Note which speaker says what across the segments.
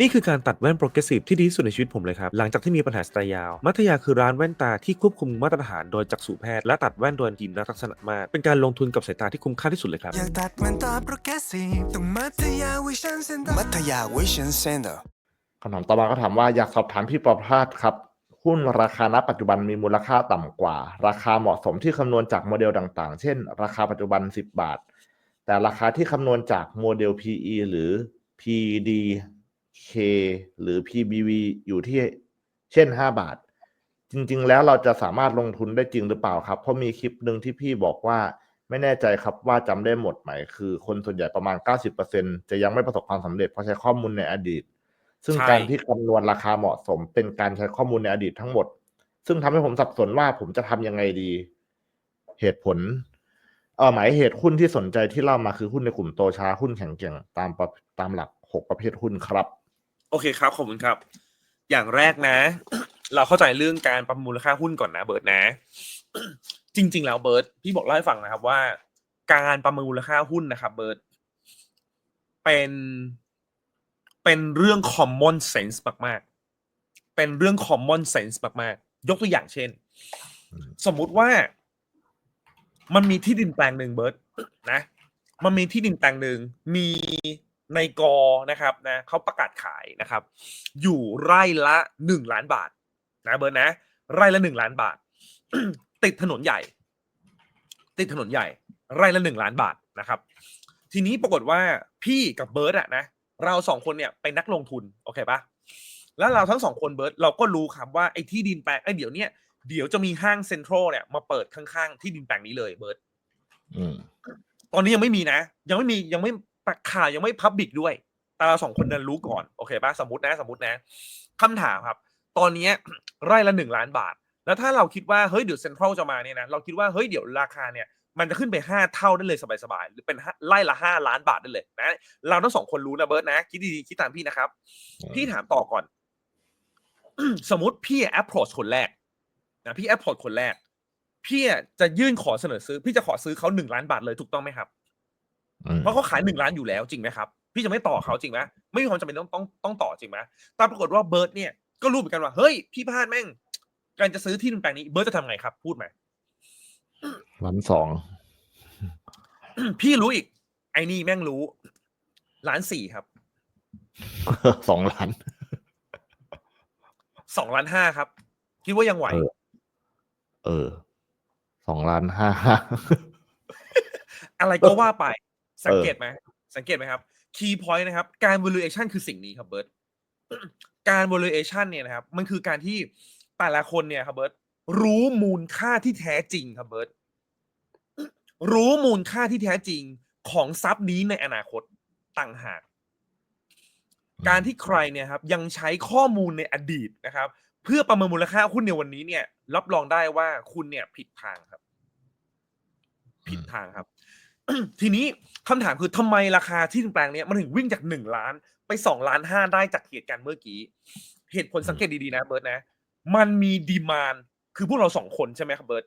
Speaker 1: นี่คือการตัดแว่นโปรเกรสซีฟที่ดีที่สุดในชีวิตผมเลยครับ หลังจากที่มีปัญหาสายตายาว มัธยาคือร้านแว่นตาที่ควบคุมมาตรฐานโดยจักษุแพทย์และตัดแว่นโดยทีมนักทักษณะมาก เป็นการลงทุนกับสายตาที่คุ้มค่าที่สุดเลยครับ
Speaker 2: อยากตัดแว่นตาโปรเกรสซีฟต้องมัธยาวิชั่นเซ็นเตอร์มัธยาวิชั่นเซ็นเตอร์
Speaker 3: คำถามต่อมาก็ถามว่าอยากสอบถามพี่ประภาสครับหุ้นราคาณปัจจุบันมีมูลค่าต่ำกว่า ราคาเหมาะสมที่คำนวณจากโมเดลต่าง ๆ เช่น ราคาปัจจุบัน 10 บาท แต่ราคาที่คำนวณจากโมเดล PE หรือ PDK หรือ PBV อยู่ที่เช่น 5 บาท จริงๆ แล้วเราจะสามารถลงทุนได้จริงหรือเปล่าครับ เพราะมีคลิปหนึ่งที่พี่บอกว่าไม่แน่ใจครับว่าจำได้หมดไหม คือคนส่วนใหญ่ประมาณ 90%จะยังไม่ประสบความสำเร็จเพราะใช้ข้อมูลในอดีต ซึ่ง
Speaker 1: ใช่
Speaker 3: การที่คำนวณราคาเหมาะสมเป็นการใช้ข้อมูลในอดีตทั้งหมด ซึ่งทำให้ผมสับสนว่าผมจะทำยังไงดี เหตุผล เออหมายเหตุหุ้นที่สนใจที่เล่ามาคือหุ้นในกลุ่มโตช้าหุ้นแข็งแกร่งตามประตามหลักหกประเภทหุ้นครับ
Speaker 1: โอเคครับ ขอบคุณครับ อย่างแรกนะ เราเข้าใจเรื่องการประมูลค่าหุ้นก่อนนะเบิร์ตนะ จริง ๆ แล้วเบิร์ตพี่บอกเล่าให้ฟังนะครับว่า การประมูลค่าหุ้นนะครับเบิร์ตเป็นเป็นเรื่อง common sense มากๆ เป็นเรื่อง common sense มากๆ ยกตัวอย่างเช่น สมมุติว่า มันมีที่ดินแปลงหนึ่งเบิร์ตนะ มันมีที่ดินแปลงหนึ่งมี ในกอนะครับนะเขาประกาศขายนะครับ อยู่ไร่ละหนึ่งล้านบาทนะเบิร์ตนะ ไร่ละหนึ่งล้านบาท ติดถนนใหญ่ ติดถนนใหญ่ ไร่ละหนึ่งล้านบาทนะครับ ทีนี้ปรากฏว่าพี่กับเบิร์ตอะนะเราสองคนเนี่ยเป็นนักลงทุนโอเคปะแล้วเราทั้งสองคนเบิร์ตเราก็รู้ครับว่าไอ้ที่ดินแปลงไอ้เดี๋ยวเนี้ยเดี๋ยวจะมีห้างเซ็นทรัลเนี่ยมาเปิดข้างๆที่ดินแปลงนี้เลยเบิร์ต
Speaker 3: อืม
Speaker 1: ตอนนี้ยังไม่มีนะ ยังไม่มียังไม่ ประข่าวยังไม่พับบิกด้วย แต่เราสองคนนั้นรู้ก่อน โอเคปะสมมตินะ สมมตินะคำถามครับ ตอนเนี้ยไร่ละหนึ่งล้านบาท แล้วถ้าเราคิดว่า เฮ้ย เดี๋ยวเซ็นทรัลจะมาเนี่ยนะ เราคิดว่า เฮ้ย เดี๋ยวราคาเนี่ย มันจะขึ้นไปห้าเท่าได้เลยสบายๆ หรือเป็นห้าไร่ละห้าล้านบาทได้เลยนะ เราทั้งสองคนรู้นะเบิร์ตนะ คิดดีๆ คิดตามพี่นะครับ
Speaker 3: อืม
Speaker 1: พี่ถามต่อก่อน สมมติพี่แอปโ a ร c คนแรกนะพี่แอปโ a ร c คนแรก พี่อะจะยื่นขอเสนอซื้อ พี่จะขอซื้อเขาหนึ่งล้านบาทเลยถูกต้องไหมครับ
Speaker 3: อืม
Speaker 1: เพราะเขาขายหนึ่งล้านอยู่แล้วจริงไหมครับ พี่จะไม่ต่อเขาจริงไหมไม่มีความจำเป็นต้องต้องต้องต่อจริงไหมแต่ปรากฏว่าเบิร์ดเนี่ยก็รู้เหมือนกันว่าเฮ้ยพี่พลาดแม่ง การจะซื้อที่ดินแปลงนี้เบิร์ดจะทำไงครับ พูดมา
Speaker 3: ล้านสอง
Speaker 1: พี่รู้อีก ไอ้นี่แม่งรู้ล้านสี่ครับ
Speaker 3: สองล้าน
Speaker 1: สองล้านห้าครับ คิดว่ายังไหว
Speaker 3: เออเออสองล้านห้า
Speaker 1: อะไรก็ว่าไป สังเกตไหมสังเกตไหมครับ key point นะครับ การ valuation คือสิ่งนี้ครับเบิร์ตการ valuation เนี่ยนะครับ มันคือการที่แต่ละคนเนี่ยครับเบิร์ตรู้มูลค่าที่แท้จริงครับเบิร์ตรู้มูลค่าที่แท้จริงของทรัพย์นี้ในอนาคตต่างหาก การที่ใครเนี่ยครับ ยังใช้ข้อมูลในอดีตนะครับ เพื่อประเมินมูลค่าหุ้นในวันนี้เนี่ย รับรองได้ว่าคุณเนี่ยผิดทางครับ ผิดทางครับ ทีนี้คำถามคือทำไมราคาที่ดินแปลงเนี้ยมันถึงวิ่งจากหนึ่งล้านไปสองล้านห้าได้จากเหตุการณ์เมื่อกี้ เหตุผลสังเกตดีๆนะเบิร์ตนะ มันมีดีมานคือพวกเราสองคนใช่ไหมครับเบิร์ต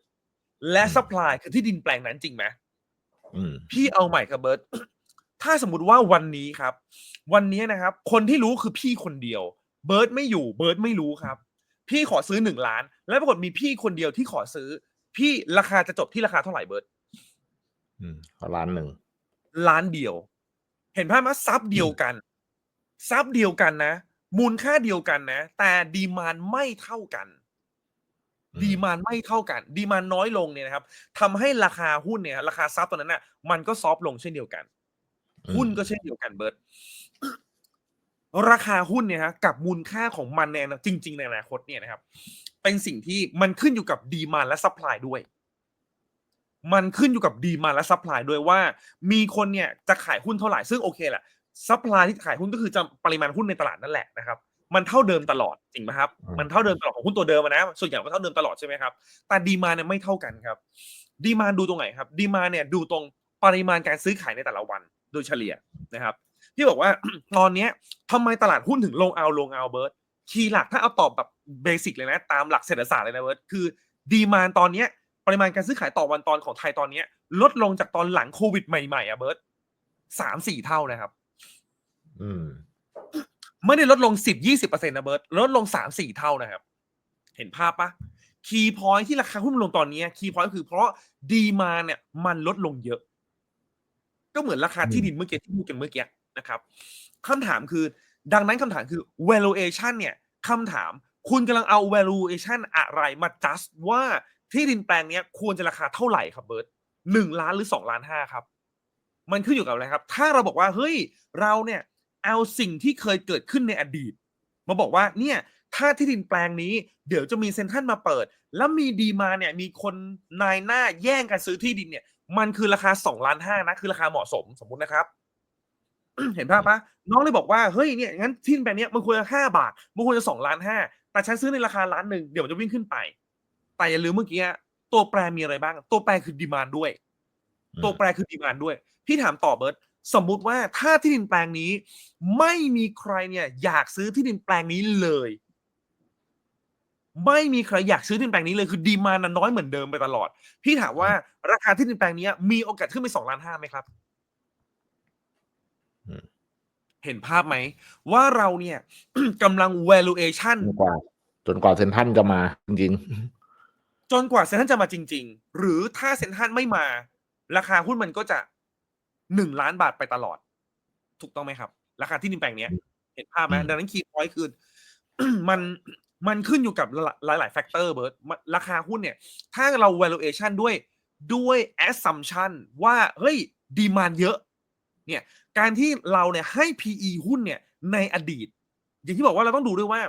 Speaker 1: และสป라이คือที่ดินแปลงนั้นจริงไหม
Speaker 3: อืม
Speaker 1: พี่เอาใหม่ครับเบิร์ตถ้าสมมติว่าวันนี้ครับ วันนี้นะครับ คนที่รู้คือพี่คนเดียว เบิร์ตไม่อยู่เบิร์ตไม่รู้ครับ พี่ขอซื้อหนึ่งล้าน แล้วปรากฏมีพี่คนเดียวที่ขอซื้อ พี่ราคาจะจบที่ราคาเท่าไหร่เบิร์ต
Speaker 3: อืมล้านหนึ่ง
Speaker 1: ล้านเดียว เห็นภาพไหมซับเดียวกันซับเดียวกันนะ มูลค่าเดียวกันนะ แต่ดีมานไม่เท่ากัน ดีมานไม่เท่ากัน ดีมานน้อยลงเนี่ยนะครับทำให้ราคาหุ้นเนี่ย ราคาซับตัวนั้นน่ะ มันก็ซอฟต์ลงเช่นเดียวกัน
Speaker 3: อืม
Speaker 1: หุ้นก็เช่นเดียวกันเบิร์ตราคาหุ้นเนี่ยฮะกับมูลค่าของมันในอนาจริง ๆ ในอนาคตเนี่ยนะครับ เป็นสิ่งที่มันขึ้นอยู่กับดีมานและซัพพลายด้วย มันขึ้นอยู่กับดีมานและซัพพลายด้วยว่า มีคนเนี่ยจะขายหุ้นเท่าไหร่ซึ่งโอเคแหละซัพพลายที่ขายหุ้นก็คือจะปริมาณหุ้นในตลาดนั่นแหละนะครับมันเท่าเดิมตลอดจริงไหมครับมันเท่าเดิมตลอดของหุ้นตัวเดิมอะนะส่วนใหญ่ก็เท่าเดิมตลอดใช่ไหมครับแต่ดีมาเนี่ยไม่เท่ากันครับ ดีมาดูตรงไหนครับ ดีมาเนี่ยดูตรงปริมาณการซื้อขายในแต่ละวันโดยเฉลี่ยนะครับที่บอกว่าตอนเนี้ยทำไมตลาดหุ้นถึงลงเอาลงเอาเบิร์ตคีย์หลักถ้าเอาตอบแบบเบสิกเลยนะ ตามหลักเศรษฐศาสตร์เลยนะเบิร์ตคือ ดีมานตอนเนี้ยป ริมาณการซื้อขายต่อวันตอนของไทยตอนเนี้ยลดลงจากตอนหลังโควิดใหม่ๆอะเบิร์ตสามสี่เท่านะครับ
Speaker 3: อืม
Speaker 1: ไม่ได้ลดลงสิบยี่สิบเปอร์เซ็นต์นะเบิร์ตลดลงสามสี่เท่านะครับ เห็นภาพปะคีย์พอยที่ราคาหุ้นมันลงตอนนี้คีย์พอยคือเพราะดีมาเนี่ยมันลดลงเยอะ ก็เหมือนราคาที่ดินเมื่อกี้ที่พูดกันเมื่อกี้นะครับคำถามคือ ดังนั้นคำถามคือ valuation เนี่ยคำถามคุณกำลังเอา valuation อะไรมา just ว่า ที่ดินแปลงนี้ควรจะราคาเท่าไหร่ครับเบิร์ตหนึ่งล้านหรือสองล้านห้าครับ มันขึ้นอยู่กับอะไรครับ ถ้าเราบอกว่าเฮ้ยเราเนี่ยเอาสิ่งที่เคยเกิดขึ้นในอดีต มาบอกว่าเนี่ยถ้าที่ดินแปลงนี้เดี๋ยวจะมีเซ็นทรัลมาเปิด แล้วมีดีมาเนี่ยมีคนนายหน้าแย่งกันซื้อที่ดินเนี่ย มันคือราคาสองล้านห้านะคือราคาเหมาะสมสมมุตินะครับ เห็นภาพปะน้องเลยบอกว่าเฮ้ยเนี่ยงั้นที่ดินแปลงนี้มันควรจะห้าบาทมันควรจะสองล้านห้าแต่ฉันซื้อในราคาล้านหนึ่งเดี๋ยวมันจะวิ่งขึ้นไป แต่อย่าลืมเมื่อกี้ตัวแปรมีอะไรบ้าง ตัวแปรคือดีมานด้วย ตัวแปรคือดีมานด้วย พี่ถามต่อเบิร์ตสมมุติว่าถ้าที่ดินแปลงนี้ ไม่มีใครเนี่ย อยากซื้อที่ดินแปลงนี้เลย ไม่มีใครอยากซื้อที่ดินแปลงนี้เลยคือดีมานน้อยเหมือนเดิมไปตลอด พี่ถามว่าราคาที่ดินแปลงนี้มีโอกาสขึ้นไปสองล้านห้าไหมครับ
Speaker 3: อืม
Speaker 1: เห็นภาพไหม ว่าเราเนี่ยกำลัง valuation
Speaker 3: จนกว่าจนกว่าเซนทรันจะมาจริง
Speaker 1: จนกว่าเซ็นทรัลจะมาจริง ๆ หรือถ้าเซ็นทรัลไม่มา ราคาหุ้นมันก็จะหนึ่งล้านบาทไปตลอด ถูกต้องไหมครับ ราคาที่ดินแปลงเนี้ย เห็นภาพไหม
Speaker 3: อืม
Speaker 1: ดังนั้นคีย์พอยต์คือมันมันขึ้นอยู่กับหลายหลายๆแฟกเตอร์เบิร์ตมันราคาหุ้นเนี่ย ถ้าเรา valuation ด้วยด้วย assumption ว่า เฮ้ยดีมานเยอะ เนี่ย การที่เราเนี่ยให้ PE หุ้นเนี่ยในอดีต อย่างที่บอกว่าเราต้องดูด้วยว่า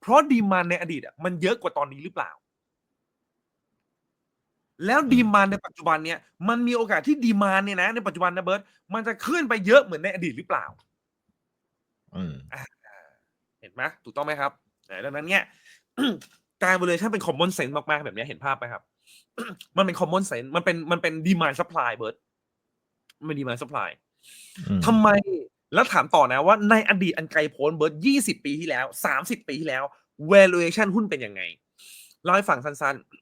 Speaker 1: เพราะดีมานในอดีตอะมันเยอะกว่าตอนนี้หรือเปล่า แล้วดีมานในปัจจุบันเนี่ยมันมีโอกาสที่ดีมานเนี่ยนะในปัจจุบันนะเบิร์ตมันจะขึ้นไปเยอะเหมือนในอดีตหรือเปล่า
Speaker 3: ๆอืม
Speaker 1: เห็นไหมถูกต้องไหมครับอ่าดังนั้นเนี่ยการ valuation เป็น common sense มากๆแบบนี้เห็นภาพไหมครับ มันเป็น common sense มันเป็นมันเป็น demand supply เบิร์ตมันเป็น demand supply
Speaker 3: อืม
Speaker 1: ทำไมแล้วถามต่อนะว่าในอดีตอันไกลโพ้นเบิร์ตยี่สิบปีที่แล้วสามสิบปีที่แล้ว valuation หุ้นเป็นยังไงเล่าให้ฟังสั้นๆ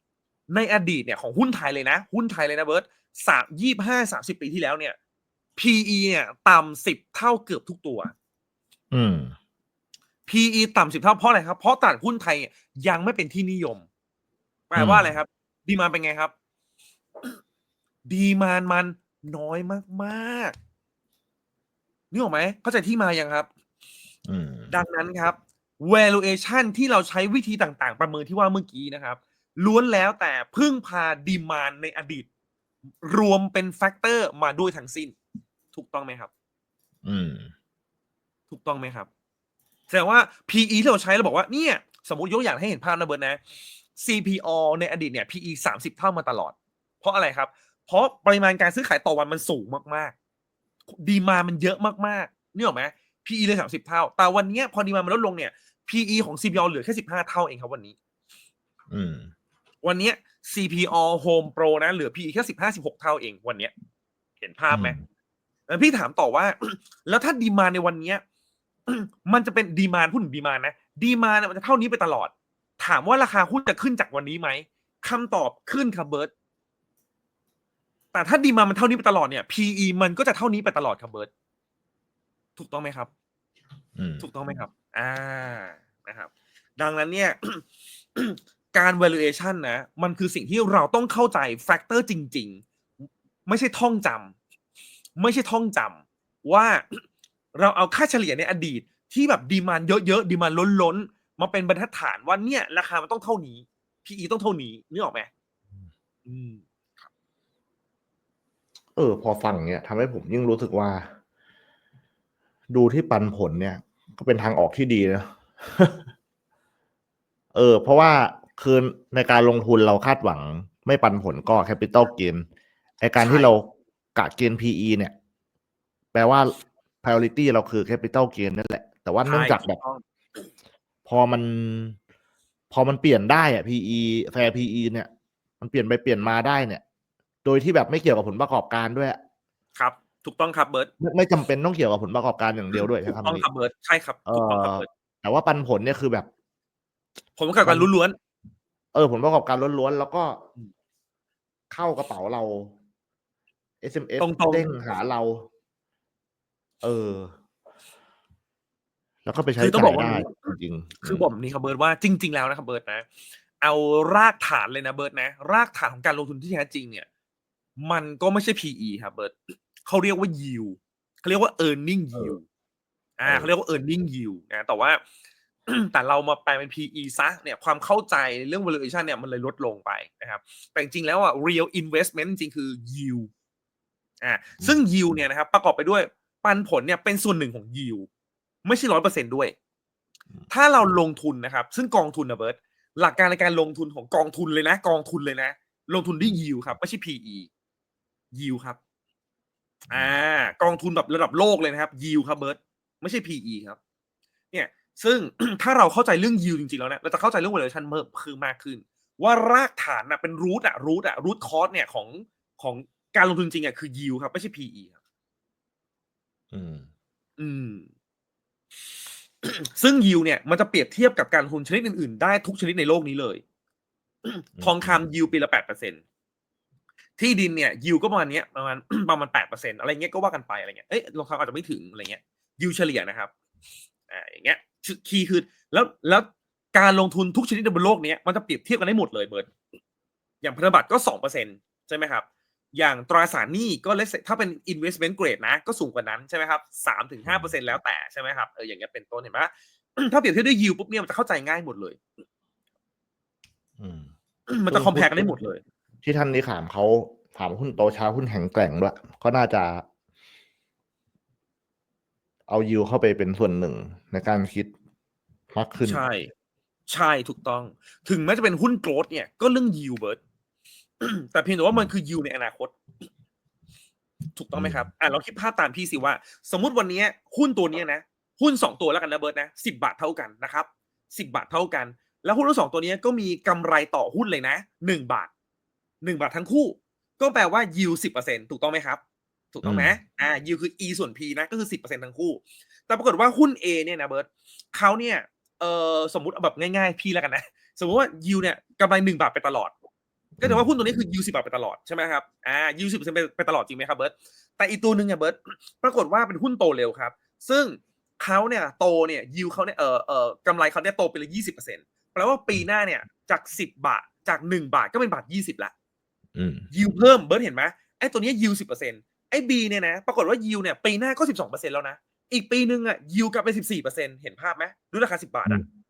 Speaker 1: ในอดีตเนี่ยของหุ้นไทยเลยนะ หุ้นไทยเลยนะเบิร์ตสามยี่ห้าสามสิบปีที่แล้วเนี่ย PE เนี่ยต่ำสิบเท่าเกือบทุกตัว
Speaker 3: อืม
Speaker 1: PE ต่ำสิบเท่าเพราะอะไรครับ เพราะตลาดหุ้นไทยยังไม่เป็นที่นิยม แปลว่าอะไรครับ ดีมานเป็นไงครับ ดีมานมันน้อยมากๆนึกออกไหมเข้าใจที่มายังครับ
Speaker 3: อืม
Speaker 1: ดังนั้นครับ valuation ที่เราใช้วิธีต่างๆ ประเมินที่ว่าเมื่อกี้นะครับ ล้วนแล้วแต่พึ่งพาดีมานในอดีต รวมเป็นแฟกเตอร์มาด้วยทั้งสิ้น ถูกต้องไหมครับ
Speaker 3: อืม
Speaker 1: ถูกต้องไหมครับแสดงว่า PE ที่เราใช้เราบอกว่าเนี่ย สมมติยกอย่างให้เห็นภาพนะเบิร์ตนะ CPO ในอดีตเนี่ย PE สามสิบเท่ามาตลอด เพราะอะไรครับ เพราะปริมาณการซื้อขายต่อวันมันสูงมากๆ ดีมามันเยอะมากๆนี่หรอกไหม PE เลยสามสิบเท่า แต่วันเนี้ยพอดีมามันลดลงเนี่ย PE ของ CPO เหลือแค่สิบห้าเท่าเองครับวันนี้
Speaker 3: อืม
Speaker 1: วันเนี้ย CPO Home Pro นะ เหลือ PE แค่สิบห้าสิบหกเท่าเองวันเนี้ย เห็นภาพไหม
Speaker 3: อืม
Speaker 1: แล้วพี่ถามต่อว่า แล้วถ้าดีมานในวันเนี้ยมันจะเป็นดีมานพูดถึงดีมานนะดีมานมันจะเท่านี้ไปตลอด ถามว่าราคาหุ้นจะขึ้นจากวันนี้ไหมคำตอบขึ้นครับเบิร์ตแต่ถ้าดีมานมันเท่านี้ไปตลอดเนี่ย PE มันก็จะเท่านี้ไปตลอดครับเบิร์ตถูกต้องไหมครับ
Speaker 3: อืม
Speaker 1: ถูกต้องไหมครับ อ่านะครับ ดังนั้นเนี่ย การ valuation นะ มันคือสิ่งที่เราต้องเข้าใจแฟกเตอร์จริง ๆ ไม่ใช่ท่องจำไม่ใช่ท่องจำว่าเราเอาค่าเฉลี่ยในอดีตที่แบบดีมานเยอะๆดีมานล้นๆ มาเป็นบรรทัดฐานว่าเนี่ย ราคามันต้องเท่านี้ PE ต้องเท่านี้นึกออกไหมอืม
Speaker 3: เออ พอฟังเนี้ยทำให้ผมยิ่งรู้สึกว่า ดูที่ปันผลเนี่ย ก็เป็นทางออกที่ดีนะ เออ เพราะว่า คือในการลงทุนเราคาดหวังไม่ปันผลก็แคปิตอลเกนไอการที่
Speaker 1: ใช่
Speaker 3: เรากะเกณฑ์ PE เนี่ย แปลว่า priority เราคือ capital gain นั่นแหละ แต่ว่าเนื่องจากแบบ
Speaker 1: ใช่ถูต้อง
Speaker 3: พอมัน พอมันเปลี่ยนได้อะ PE fair PE เนี่ย มันเปลี่ยนไปเปลี่ยนมาได้เนี่ย โดยที่แบบไม่เกี่ยวกับผลประกอบการด้วยอะ
Speaker 1: ครับ ถูกต้องครับเบิร์ต
Speaker 3: ไม่ไม่จำเป็นต้องเกี่ยวกับผลประกอบการอย่างเดียวด้วย
Speaker 1: ถู
Speaker 3: ใช่
Speaker 1: ก
Speaker 3: คำ
Speaker 1: ต้อง
Speaker 3: นี้
Speaker 1: ครับเบิร์ตใช่ครับ
Speaker 3: เอ
Speaker 1: ถูกต้องครับ
Speaker 3: อ
Speaker 1: เบิร์ต
Speaker 3: แต่ว่าปันผลเนี่ยคือแบบ
Speaker 1: ผมประกอบการล้วน
Speaker 3: เออผลประกอบการล้วนๆแล้วก็
Speaker 1: อืม
Speaker 3: เข้ากระเป๋าเรา SMS
Speaker 1: ตรงๆ
Speaker 3: เด้งหาเรา เออ แล้วก็ไปใช้
Speaker 1: คือต้อง
Speaker 3: จ่า
Speaker 1: บอยกว่า
Speaker 3: ได้จริงๆ
Speaker 1: คือบอกแบบนี้ครับเบิร์ตว่าจริง ๆ แล้วนะครับเบิร์ตนะ เอารากฐานเลยนะเบิร์ตนะ รากฐานของการลงทุนที่แท้จริงเนี่ย มันก็ไม่ใช่ PE ครับเบิร์ตเขาเรียกว่า yield เขาเรียกว่า earning yield อ่าเขาเรียกว่า earning yield นะแต่ว่า แต่เรามาแปลเป็น PE ซะเนี่ยความเข้าใจเรื่อง valuation เนี่ยมันเลยลดลงไปนะครับแต่จริงๆแล้วอะ real investment จริงๆคือ yield อ่าซึ่ง yield เนี่ยนะครับประกอบไปด้วยปันผลเนี่ยเป็นส่วนหนึ่งของ yield ไม่ใช่ร้อยเปอร์เซ็นด้วย ถ้าเราลงทุนนะครับ ซึ่งกองทุนนะเบิร์ตหลักการในการลงทุนของกองทุนเลยนะ กองทุนเลยนะ ลงทุนด้วย yield ครับ ไม่ใช่ PE yield ครับ อ่า กองทุนแบบระดับโลกเลยนะครับ yield ครับเบิร์ตไม่ใช่ PE ครับเนี่ย ซึ่งถ้าเราเข้าใจเรื่อง yield จริงๆแล้วเนี่ยเราจะเข้าใจเรื่อง valuation เพิ่มคือมากขึ้น ว่ารากฐานนะเป็น root อะ root อะ root cause เนี่ยของของการลงทุนจริงอะคือ yield ครับไม่ใช่ PE ครับ
Speaker 3: อืม
Speaker 1: อืม ซึ่งยิวเนี่ยมันจะเปรียบเทียบกับการลงทุนชนิดอื่นๆ ได้ทุกชนิดในโลกนี้เลย ทองคำยิวปีละแปดเปอร์เซ็นที่ดินเนี่ยยิวก็ประมาณเนี้ยประมาณประมาณแปดเปอร์เซ็นอะไรเงี้ยก็ว่ากันไปอะไรเงี้ยเอ้ยทองคำอาจจะไม่ถึงอะไรเงี้ยยิวเฉลี่ยนะครับอ่าอย่างเงี้ย คีย์คือแล้วแล้วการลงทุนทุกชนิดในบนโลกเนี้ยมันจะเปรียบเทียบกันได้หมดเลยเบิร์ดอย่างพันธบัตรก็สองเปอร์เซ็นใช่ไหมครับ อย่างตราสารหนี้ก็เลถ้าเป็น investment grade นะ ก็สูงกว่านั้นใช่ไหมครับสามถึงห้าเปอร์เซ็นแล้วแต่ใช่ไหมครับเอออย่างเงี้ยเป็นต้นเห็นไหมถ้าเปรียบเทียบด้วย yield ปุ๊บเนี่ยมันจะเข้าใจง่ายหมดเลย
Speaker 3: อืม
Speaker 1: มันจะ compare กันได้หมดเลย
Speaker 3: ที่ท่านนี้ถามเขาถามหุ้นโตช้าหุ้นแข็งแกร่งด้วยก็น่าจะ เอายิวเข้าไปเป็นส่วนหนึ่งในการคิดมากขึ้น
Speaker 1: ใช่ ใช่ถูกต้อง ถึงแม้จะเป็นหุ้นโกลดเนี่ยก็เรื่อง yield เบิร์ดแต่เพียงแต่ว่ามันคือ yield ในอนาคต ถูกต้องไหมครับ อะเราคิดภาพตามพี่สิว่า สมมุติวันนี้หุ้นตัวเนี้ยนะหุ้นสองตัวแล้วกันนะเบิร์ดนะสิบาทเท่ากันนะครับสิบาทเท่ากัน แล้วหุ้นทั้งสองตัวเนี้ยก็มีกำไรต่อหุ้นเลยนะหนึ่งบาทหนึ่งบาททั้งคู่ ก็แปลว่า yield สิบเปอร์เซ็นถูกต้องไหมครับ ถูกต้องไหมอ่า yield คือ e ส่วน p นะก็คือสิบเปอร์เซ็นทั้งคู่ แต่ปรากฏว่าหุ้น A เนี่ยนะเบิร์ตเขาเนี่ยเออสมมติเอาแบบง่ายๆ พี่แล้วกันนะ สมมติว่า yield เนี่ยกำไรหนึ่งบาทไปตลอด ก็ถือว่าหุ้นตัวนี้คือ yield สิบาทไปตลอดใช่ไหมครับอ่า yield สิบเปอร์เซ็นไปตลอดจริงไหมครับเบิร์ตแต่อีกตัวหนึ่งเนี่ยเบิร์ตปรากฏว่าเป็นหุ้นโตเร็วครับ ซึ่งเขาเนี่ยโตเนี่ย yield เขาเนี่ยเออเออกำไรเขาเนี่ยโตไปเลยยี่สิบเปอร์เซ็นต์แปลว่าปีหน้าเนี่ยจากสิบบาทจากหนึ่งบาทก็เป็นบาทยี่สิบละ
Speaker 3: อืม
Speaker 1: ยิวเพิ่มเบิร์ดเห็นไหมไอ้ตัวเนี้ยิวสิบเปอร์เซ็น ไอ้บีเนี่ยนะ ปรากฏว่ายิวเนี่ยปีหน้าก็สิบสองเปอร์เซ็นแล้วนะ อีกปีนึงอะยิวกลับไปสิบสี่เปอร์เซ็นเห็นภาพไหมด้วยราคาสิบาทอะ
Speaker 3: อืม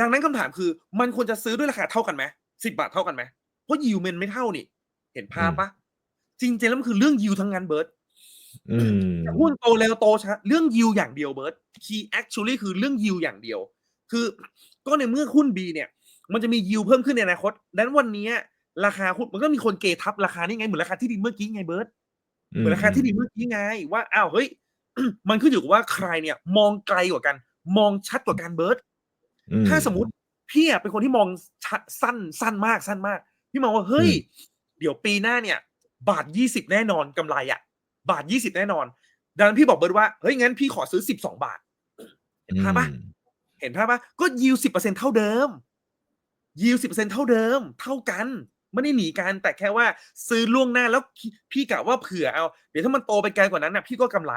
Speaker 1: ดังนั้นคำถามคือ มันควรจะซื้อด้วยราคาเท่ากันไหมสิบาทเท่ากันไหมเพราะยิวมันไม่เท่านี่ เห็นภาพปะจริงๆแล้วมันคือเรื่องยิวทั้งนั้นเบิร์ด
Speaker 3: อืม
Speaker 1: หุ้นโตเร็วโตช้าเรื่องยิวอย่างเดียวเบิร์ด key actually คือเรื่องยิวอย่างเดียว คือก็ในเมื่อหุ้น B เนี่ย มันจะมียิวเพิ่มขึ้นในอนาคตดังนั้นวันนี้ราคาหุ้นมันก็มีคนเกทับราคานี่ไงเหมือนราคาที่ดินเมื่อกี้ไงเบิร์ด เหมือนราคาที่ดินเมื่อกี้ไงว่าอ้าวเฮ้ยมันขึ้นอยู่กับว่าใครเนี่ย มองไกลกว่ากัน มองชัดกว่ากันเบิร์ด
Speaker 3: อื
Speaker 1: ถ้าสมมติพี่อะเป็นคนที่มองชัดสั้นสั้นมากสั้นมาก พี่มองว่าเฮ้ย เดี๋ยวปีหน้าเนี่ย บาทยี่สิบแน่นอนกำไรอะบาทยี่สิบแน่นอน ดังนั้นพี่บอกเบิร์ดว่าเฮ้ยงั้นพี่ขอซื้อสิบสองบาท เห็นภาพปะ
Speaker 3: อืม
Speaker 1: เห็นภาพปะก็ยิวสิบเปอร์เซ็นเท่าเดิมยิวสิบเปอร์เซ็นเท่าเดิม เท่ากัน ไม่ได้หนีกันแต่แค่ว่าซื้อล่วงหน้าแล้วพี่พี่กะว่าเผื่อเอา เดี๋ยวถ้ามันโตไปไกลกว่านั้นนะพี่ก็กำไร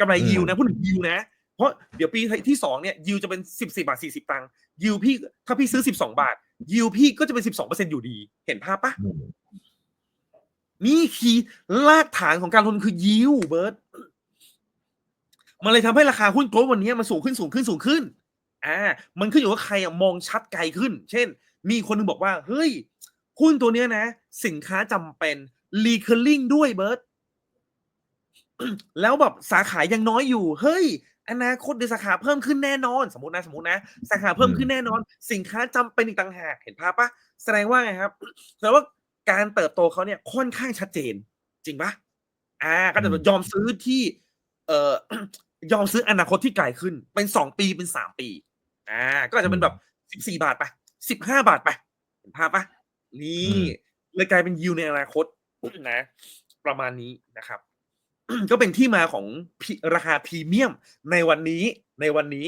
Speaker 1: กำไรยิวนะพูดถึงยิวนะ เพราะเดี๋ยวปีที่สองเนี่ยยิวจะเป็นสิบสี่บาทสี่สิบตังค์ยิวพี่ถ้าพี่ซื้อสิบสองบาท ยิวพี่ก็จะเป็นสิบสองเปอร์เซ็นอยู่ดี เห็นภาพปะ
Speaker 3: อืม
Speaker 1: นี่คือรากฐานของการลงทุนคือยิวเบิร์ตมันเลยทำให้ราคาหุ้นโกลด์วันนี้มันสูงขึ้นสูงขึ้นสูงขึ้น อ่า มันขึ้นอยู่ว่าใครอะมองชัดไกลขึ้น เช่น มีคนหนึงบอกว่า เฮ้ย หุ้นตัวเนี้ยนะ สินค้าจำเป็น recurring ด้วยเบิร์ตแล้วแบบสาขายังน้อยอยู่ เฮ้ย อนาคตเดี๋ยวสาขาเพิ่มขึ้นแน่นอน สมมตินะสมมตินะ สาขาเพิ่มขึ้นแน่นอน สินค้าจำเป็นอีกต่างหากเห็นภาพปะแสดงว่าไงครับแสดงว่าการเติบโตเขาเนี่ยค่อนข้างชัดเจน จริงปะอ่าก็จะ
Speaker 3: อืม
Speaker 1: ยอมซื้อที่ เอ่อยอมซื้ออนาคตที่ไกลขึ้น เป็นสองปีเป็นสามปี อ่า ก็อาจจะเป็นแบบสิบสี่บาทไปสิบห้าบาทไปเห็นภาพปะ นี่เลยกลายเป็นยิวในอนาคตนะ ประมาณนี้นะครับ ก็เป็นที่มาของพิราคาพรีเมียมในวันนี้ในวันนี้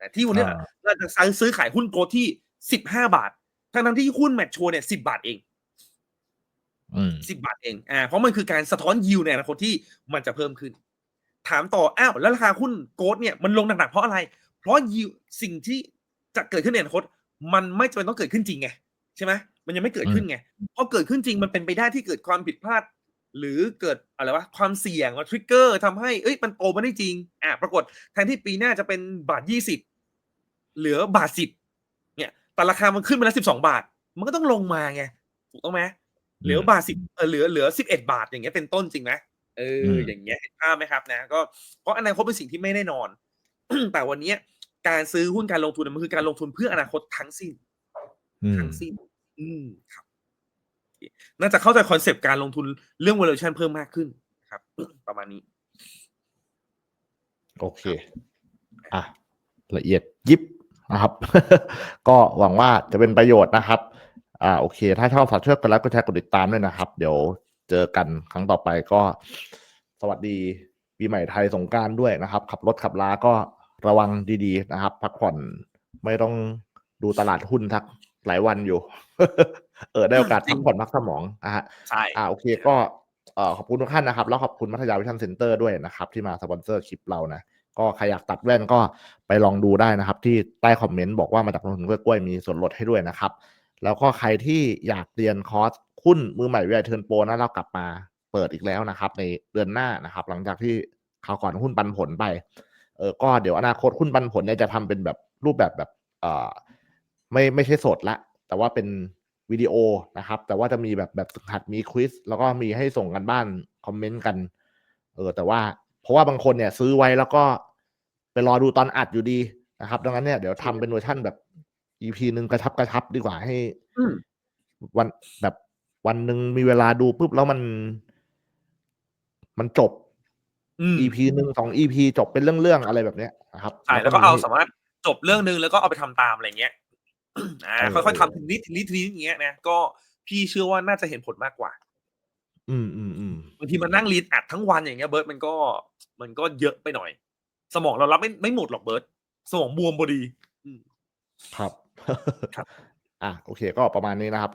Speaker 1: นะที่วันเนี้ย
Speaker 3: อ่า
Speaker 1: เราจะซื้อซื้อขายหุ้นโกลด์ที่สิบห้าบาท ทั้งทั้งๆที่หุ้นแมทชัวร์เนี่ยสิบาทเอง
Speaker 3: อืม
Speaker 1: สิบาทเองอ่าเพราะมันคือการสะท้อนยิวในอนาคตที่มันจะเพิ่มขึ้น ถามต่ออ้าวแล้วราคาหุ้นโกดเนี่ยมันลงหนักๆเพราะอะไร เพราะยิวสิ่งที่จะเกิดขึ้นในอนาคต มันไม่จำเป็นต้องเกิดขึ้นจริงไงใช่ไหม มันยังไม่เกิดขึ้นไงพอเกิดขึ้นจริงมันเป็นไปได้ที่เกิดความผิดพลาด หรือเกิดอะไรวะความเสี่ยงว่าทริกเกอร์ทำให้เอ้ยมันโตมาได้จริง อะปรากฏแทนที่ปีหน้าจะเป็นบาทยี่สิบเหลือบาทสิบเนี่ยแต่ราคามันขึ้นมาแล้วสิบสองบาท มันก็ต้องลงมาไงถูกต้องไหมเหลือบาทสิบเออเหลือเหลือสิบเอ็ดบาทอย่างเงี้ยเป็นต้นจริงไหมเอออ
Speaker 3: ม
Speaker 1: อย่างเงี้ยเห็นภาพไหมครับนะ ก็เพราะอนาคตเป็นสิ่งที่ไม่แน่นอน แต่วันเนี้ยการซื้อหุ้นการลงทุนมันคือการลงทุนเพื่ออนาคตทั้งสิ้น
Speaker 3: อืม
Speaker 1: ทั้งสิ้น อืมครับน่าจะเข้าใจคอนเซปต์การลงทุนเรื่อง valuation เพิ่มมากขึ้นครับ ประมาณนี้
Speaker 3: โอเค อะ ละเอียดยิบนะครับ ก็หวังว่าจะเป็นประโยชน์นะครับ อ่า โอเค ถ้าชอบฝากช่วยกันแล้วก็แชร์กดติดตามด้วยนะครับ เดี๋ยวเจอกันครั้งต่อไปก็ สวัสดีปีใหม่ไทยสงการด้วยนะครับ ขับรถขับลาก็ระวังดีๆนะครับ พักผ่อนไม่ต้องดูตลาดหุ้นทัก หลายวันอยู่ เออได้โอกาส
Speaker 1: จริ
Speaker 3: พั
Speaker 1: ง
Speaker 3: กผ่อนพักสมองนะฮะ
Speaker 1: ใช่
Speaker 3: อ่าโอเคก็เอ่อขอบคุณทุกท่านนะครับ แล้วขอบคุณมัธยาวิชันเซ็นเตอร์ด้วยนะครับ ที่มาสปอนเซอร์คลิปเรานะ ก็ใครอยากตัดแว่นก็ไปลองดูได้นะครับ ที่ใต้คอมเมนต์บอกว่ามาจากลงทุนกล้วยๆมีส่วนลดให้ด้วยนะครับ แล้วก็ใครที่อยากเรียนคอร์สหุ้นมือใหม่วิทยาเทิร์นโปรนะเรากลับมาเปิดอีกแล้วนะครับ ในเดือนหน้านะครับ หลังจากที่คราวก่อนหุ้นปันผลไปเออก็เดี๋ยวอนาคตหุ้นปันผลเนี่ยจะทำเป็นแบบรูปแบบแบบเอ่อ ไม่ไม่ใช่สดละ แต่ว่าเป็นวิดีโอนะครับ แต่ว่าจะมีแบบแบบฝึกหัดมีควิสแล้วก็มีให้ส่งกันบ้านคอมเมนต์กัน เออแต่ว่าเพราะว่าบางคนเนี่ยซื้อไว้แล้วก็ไปรอดูตอนอัดอยู่ดีนะครับ ดังนั้นเนี่ยเดี๋ยวทำเป็นเวอร์ชั่นแบบ EP หนึ่งกระชับกระชับดีกว่าให้
Speaker 1: อืม
Speaker 3: วันแบบวันหนึ่งมีเวลาดูปุ๊บแล้วมัน มันจบ
Speaker 1: อืม
Speaker 3: EP หนึ่งสอง EP จบเป็นเรื่องๆอะไรแบบเนี้ยนะครับ
Speaker 1: ใช่แล้วก็เอา
Speaker 3: มี
Speaker 1: สามารถจบเรื่องนึงแล้วก็เอาไปทำตามอะไรเงี้ย อ่า
Speaker 3: เออ
Speaker 1: ค่อยๆ
Speaker 3: เออ
Speaker 1: ทำทีนิดทีนิดทีนิดอย่างเงี้ยนะก็พี่เชื่อว่าน่าจะเห็นผลมากกว่า
Speaker 3: อืมอืมอืม
Speaker 1: บางทีมันนั่งรีดอัดทั้งวันอย่างเงี้ยเบิร์ตมันก็มันก็เยอะไปหน่อย สมองเรารับไม่ไม่หมดหรอกเบิร์ตสมองบวมพอดี
Speaker 3: ครับ
Speaker 1: ครับ
Speaker 3: อะโอเค ก็ประมาณนี้นะครับ